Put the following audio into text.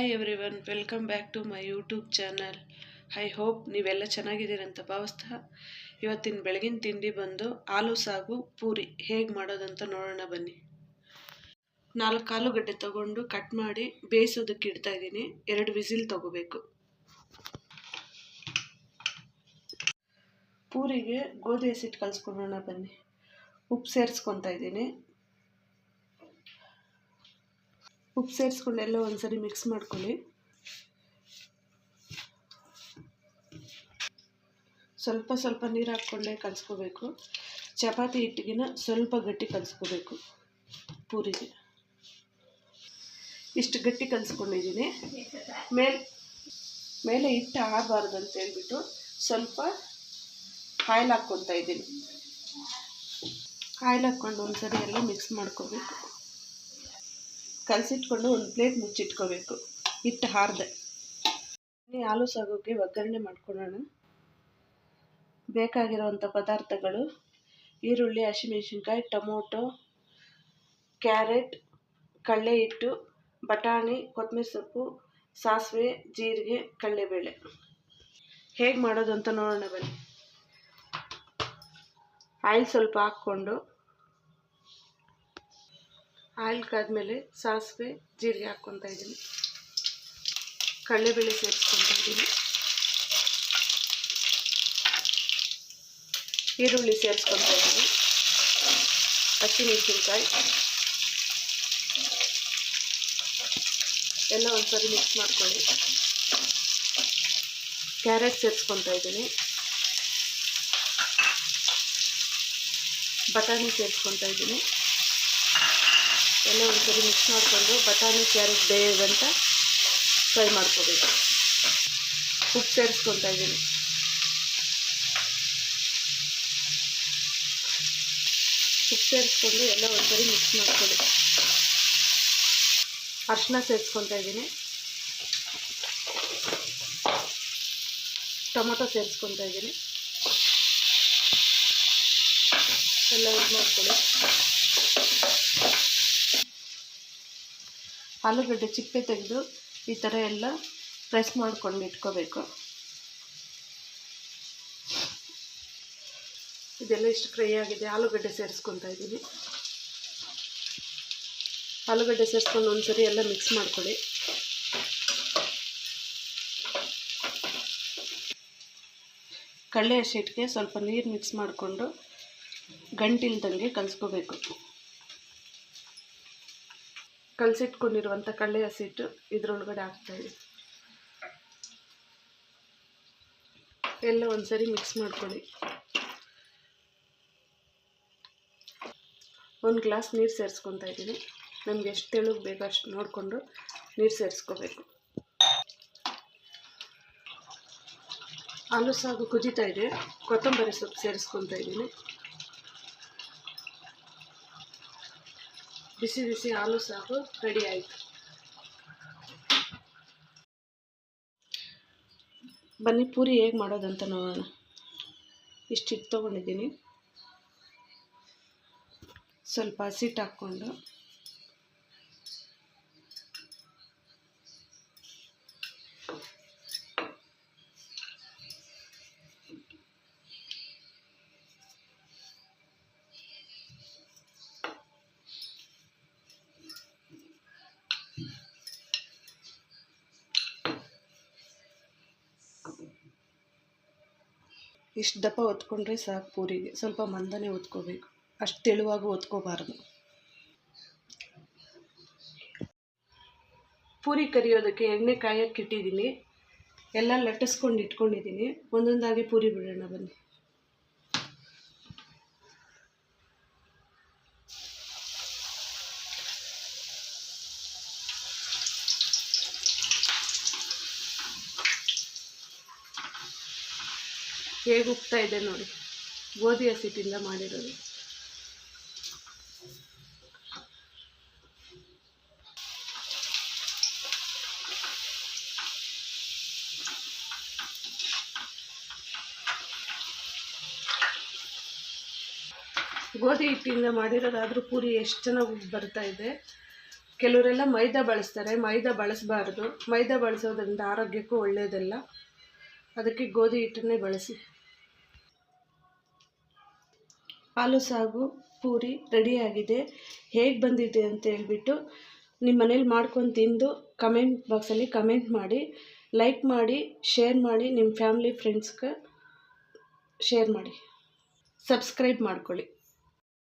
Hi everyone welcome back to my YouTube channel I hope ನೀವೆಲ್ಲ ಚೆನ್ನಾಗಿದ್ದೀರಂತ ಭಾವಿಸ್ತಾ ಇವತ್ತಿನ ಬೆಳಗಿನ ತಿಂಡಿ ಬಂದು ಆಲೂ ಸಾಗು, ಪೂರಿ ಹೇಗೆ ಮಾಡೋದಂತ ನೋಡೋಣ ಬನ್ನಿ. ನಾಲ್ಕು ಆಲೂಗಡ್ಡೆ ತಗೊಂಡು ಕಟ್ ಮಾಡಿ ಬೇಯಿಸೋದಕ್ಕೆ ಇಡ್ತಾ ಇದ್ದೀನಿ. ಎರಡು ವಿಸಿಲ್ ತಗೋಬೇಕು. ಪೂರಿಗೆ ಗೋಧಿ ಹಸಿಟ್ಟು ಕಲಿಸ್ಕೊಳ್ಳೋಣ ಬನ್ನಿ. ಉಪ್ಪು ಸೇರಿಸ್ಕೊತಾ ಇದ್ದೀನಿ. ಉಪ್ಪು ಸೇರಿಸ್ಕೊಂಡು ಎಲ್ಲ ಒಂದ್ಸರಿ ಮಿಕ್ಸ್ ಮಾಡ್ಕೊಳ್ಳಿ. ಸ್ವಲ್ಪ ಸ್ವಲ್ಪ ನೀರು ಹಾಕ್ಕೊಂಡೇ ಕಲಿಸ್ಕೋಬೇಕು. ಚಪಾತಿ ಹಿಟ್ಟಿಗಿನ ಸ್ವಲ್ಪ ಗಟ್ಟಿ ಕಲಿಸ್ಕೋಬೇಕು ಪೂರಿಗೆ. ಇಷ್ಟು ಗಟ್ಟಿ ಕಲಿಸ್ಕೊಂಡಿದ್ದೀನಿ. ಮೇಲೆ ಮೇಲೆ ಹಿಟ್ಟು ಆಗಬಾರ್ದು ಅಂತ ಹೇಳ್ಬಿಟ್ಟು ಸ್ವಲ್ಪ ಆಯಿಲ್ ಹಾಕ್ಕೊತಾ ಇದ್ದೀನಿ. ಆಯಿಲ್ ಹಾಕ್ಕೊಂಡು ಒಂದ್ಸರಿ ಎಲ್ಲ ಮಿಕ್ಸ್ ಮಾಡ್ಕೋಬೇಕು. ಕಲಸಿಟ್ಕೊಂಡು ಒಂದು ಪ್ಲೇಟ್ ಮುಚ್ಚಿಟ್ಕೋಬೇಕು. ಹಿಟ್ಟು ಹಾರ್ದೆ. ಆಲೂ ಸಾಗೋಕ್ಕೆ ಒಗ್ಗರಣೆ ಮಾಡ್ಕೊಳ್ಳೋಣ. ಬೇಕಾಗಿರೋವಂಥ ಪದಾರ್ಥಗಳು ಈರುಳ್ಳಿ, ಹಸಿಮೆಣಸಿನ್ಕಾಯಿ, ಟೊಮೊಟೊ, ಕ್ಯಾರೆಟ್ ಕಡಲೆ ಹಿಟ್ಟು ಬಟಾಣಿ, ಕೊತ್ತಂಬರಿ ಸೊಪ್ಪು, ಸಾಸಿವೆ, ಜೀರಿಗೆ, ಕಡಲೆಬೇಳೆ. ಹೇಗೆ ಮಾಡೋದು ಅಂತ ನೋಡೋಣ ಬನ್ನಿ. ಆಯಿಲ್ ಸ್ವಲ್ಪ ಹಾಕ್ಕೊಂಡು ಆಯಿಲ್ ಕಾದ್ಮೇಲೆ ಸಾಸಿವೆ, ಜೀರಿಗೆ ಹಾಕ್ಕೊತಾ ಇದ್ದೀನಿ. ಕಡಲೆಬೇಳೆ ಸೇರಿಸ್ಕೊತಾ ಇದ್ದೀನಿ. ಈರುಳ್ಳಿ ಸೇರಿಸ್ಕೊತಾ ಇದ್ದೀನಿ. ಹಸಿಮೆಣಸಿನ್ಕಾಯಿ. ಎಲ್ಲ ಒಂದ್ಸರಿ ಮಿಕ್ಸ್ ಮಾಡ್ಕೊಳ್ಳಿ. ಕ್ಯಾರೆಟ್ ಸೇರಿಸ್ಕೊತಾ ಇದ್ದೀನಿ. ಬಟಾಣಿ ಸೇರಿಸ್ಕೊತಾ ಇದ್ದೀನಿ. ಎಲ್ಲ ಒಂದ್ಸರಿ ಮಿಕ್ಸ್ ಮಾಡಿಕೊಂಡು ಬಟಾಣಿ, ಕ್ಯಾರೆಟ್ ಬೇಯದಂತ ಫ್ರೈ ಮಾಡ್ಕೋಬೇಕು. ಉಪ್ಪು ಸೇರಿಸ್ಕೊತಾ ಇದ್ದೀನಿ. ಉಪ್ಪು ಸೇರಿಸ್ಕೊಂಡು ಎಲ್ಲ ಒಂದ್ಸರಿ ಮಿಕ್ಸ್ ಮಾಡ್ಕೊಳ್ಳಿ. ಅರ್ಶಿನ ಸೇರಿಸ್ಕೊತಾ ಇದ್ದೀನಿ. ಟೊಮೊಟೊ ಸೇರಿಸ್ಕೊತಾ ಇದ್ದೀನಿ. ಎಲ್ಲ ಇದು ಮಾಡ್ಕೊಳ್ಳಿ. ಆಲೂಗಡ್ಡೆ ಚಿಪ್ಪೆ ತೆಗೆದು ಈ ಥರ ಎಲ್ಲ ಪ್ರೆಸ್ ಮಾಡ್ಕೊಂಡು ಇಟ್ಕೋಬೇಕು. ಇದೆಲ್ಲ ಇಷ್ಟು ಫ್ರೈ ಆಗಿದೆ. ಆಲೂಗಡ್ಡೆ ಸೇರಿಸ್ಕೊತಾ ಇದ್ದೀನಿ. ಆಲೂಗಡ್ಡೆ ಸೇರಿಸ್ಕೊಂಡು ಒಂದ್ಸರಿ ಎಲ್ಲ ಮಿಕ್ಸ್ ಮಾಡ್ಕೊಳ್ಳಿ. ಕಳ್ಳೆ ಹಸಿಟ್ಟಿಗೆ ಸ್ವಲ್ಪ ನೀರು ಮಿಕ್ಸ್ ಮಾಡಿಕೊಂಡು ಗಂಟಿಲ್ದಂಗೆ ಕಲಿಸ್ಕೋಬೇಕು. ಕಲಸಿಟ್ಕೊಂಡಿರುವಂಥ ಕಡಲೆ ಹಸಿಟ್ಟು ಇದರೊಳಗಡೆ ಹಾಕ್ತಾಯಿದೆ ಎಲ್ಲ ಒಂದ್ಸರಿ ಮಿಕ್ಸ್ ಮಾಡ್ಕೊಳ್ಳಿ. ಒಂದು ಗ್ಲಾಸ್ ನೀರು ಸೇರಿಸ್ಕೊತಾ ಇದ್ದೀನಿ. ನಮ್ಗೆ ಎಷ್ಟು ತೆಳುಗೆ ಬೇಕೋ ಅಷ್ಟು ನೋಡಿಕೊಂಡು ನೀರು ಸೇರಿಸ್ಕೋಬೇಕು. ಆಲೂ ಸಾಗು ಕುದೀತಾ ಇದೆ. ಕೊತ್ತಂಬರಿ ಸೊಪ್ಪು ಸೇರಿಸ್ಕೊತಾ ಇದ್ದೀನಿ. ಬಿಸಿ ಬಿಸಿ ಆಲೂ ಸಾಕು ರೆಡಿ ಆಯಿತು. ಬನ್ನಿ, ಪೂರಿ ಹೇಗೆ ಮಾಡೋದಂತ ನೋಡೋಣ. ಇಷ್ಟು ಹಿಟ್ಟು ತೊಗೊಂಡಿದ್ದೀನಿ. ಸ್ವಲ್ಪ ಹಸಿಟ್ಟು ಹಾಕ್ಕೊಂಡು. ಇಷ್ಟು ದಪ್ಪ ಒತ್ಕೊಂಡ್ರೆ ಸಾಕು ಪೂರಿಗೆ. ಸ್ವಲ್ಪ ಮಂದನೆ ಒತ್ಕೋಬೇಕು ಅಷ್ಟು ತೆಳುವಾಗಿ ಒತ್ಕೋಬಾರ್ದು ಪೂರಿ ಕರಿಯೋದಕ್ಕೆ ಎಣ್ಣೆ ಕಾಯಕ್ಕೆ ಇಟ್ಟಿದ್ದೀನಿ. ಎಲ್ಲ ಲಟ್ಟಿಸ್ಕೊಂಡು ಇಟ್ಕೊಂಡಿದ್ದೀನಿ. ಒಂದೊಂದಾಗಿ ಪೂರಿ ಬಿಡೋಣ ಬನ್ನಿ. ಹೇಗೆ ಉಪ್ತಾ ಇದೆ ನೋಡಿ. ಗೋಧಿ ಹಸಿಟ್ಟಿಂದ ಮಾಡಿರೋದು. ಗೋಧಿ ಹಿಟ್ಟಿಂದ ಮಾಡಿರೋದಾದ್ರೂ ಪೂರಿ ಎಷ್ಟು ಚೆನ್ನಾಗಿ ಬರ್ತಾ ಇದೆ ಕೆಲವರೆಲ್ಲ ಮೈದಾ ಬಳಸ್ತಾರೆ. ಮೈದಾ ಬಳಸಬಾರ್ದು. ಮೈದಾ ಬಳಸೋದ್ರಿಂದ ಆರೋಗ್ಯಕ್ಕೂ ಒಳ್ಳೆಯದಲ್ಲ ಅದಕ್ಕೆ ಗೋಧಿ ಹಿಟ್ಟನ್ನೇ ಬಳಸಿ. ಹಾಲು, ಸಾಗು, ಪೂರಿ ರೆಡಿಯಾಗಿದೆ ಹೇಗೆ ಬಂದಿದೆ ಅಂತ ಹೇಳಿಬಿಟ್ಟು ನಿಮ್ಮ ಮನೇಲಿ ಮಾಡ್ಕೊಂಡು ತಿಂದು ಕಮೆಂಟ್ ಬಾಕ್ಸಲ್ಲಿ ಕಮೆಂಟ್ ಮಾಡಿ, ಲೈಕ್ ಮಾಡಿ, ಶೇರ್ ಮಾಡಿ ನಿಮ್ಮ ಫ್ಯಾಮ್ಲಿ, ಫ್ರೆಂಡ್ಸ್ಗೆ ಶೇರ್ ಮಾಡಿ. ಸಬ್ಸ್ಕ್ರೈಬ್ ಮಾಡ್ಕೊಳ್ಳಿ.